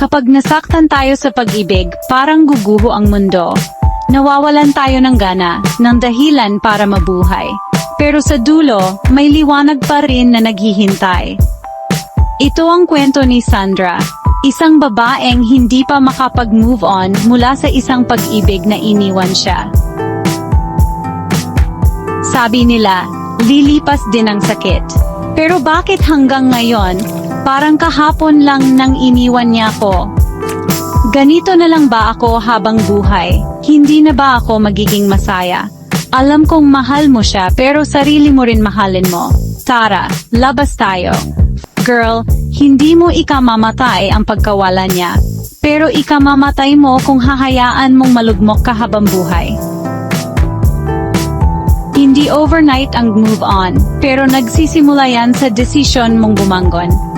Kapag nasaktan tayo sa pag-ibig, parang guguho ang mundo. Nawawalan tayo ng gana, ng dahilan para mabuhay. Pero sa dulo, may liwanag pa rin na naghihintay. Ito ang kwento ni Sandra, isang babaeng hindi pa makapag-move on mula sa isang pag-ibig na iniwan siya. Sabi nila, lilipas din ang sakit. Pero bakit hanggang ngayon, parang kahapon lang nang iniwan niya ako? Ganito na lang ba ako habang buhay? Hindi na ba ako magiging masaya? Alam kong mahal mo siya pero sarili mo rin mahalin mo. Tara, labas tayo. Girl, hindi mo ikamamatay ang pagkawala niya. Pero ikamamatay mo kung hahayaan mong malugmok ka habang buhay. Hindi overnight ang move on, pero nagsisimula yan sa desisyon mong bumanggon.